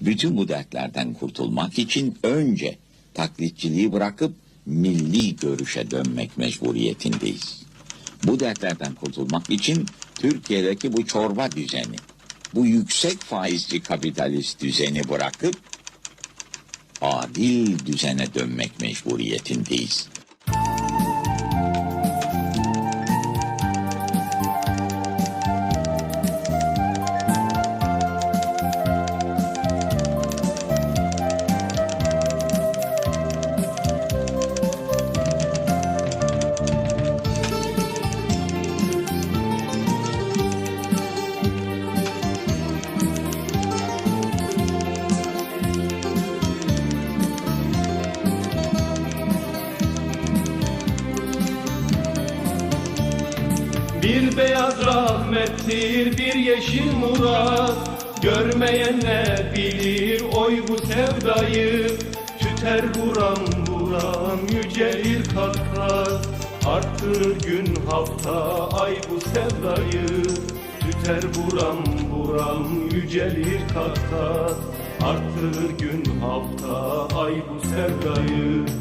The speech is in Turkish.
Bütün bu dertlerden kurtulmak için önce taklitçiliği bırakıp milli görüşe dönmek mecburiyetindeyiz. Bu dertlerden kurtulmak için Türkiye'deki bu çorba düzeni, bu yüksek faizli kapitalist düzeni bırakıp adil düzene dönmek mecburiyetindeyiz. Bir beyaz rahmettir, bir yeşil murat. Görmeyenler bilir oy bu sevdayı? Tüter buram buram yücelir kat kat Arttırır gün hafta ay bu sevdayı. Tüter buram buram yücelir kat kat Arttırır gün hafta ay bu sevdayı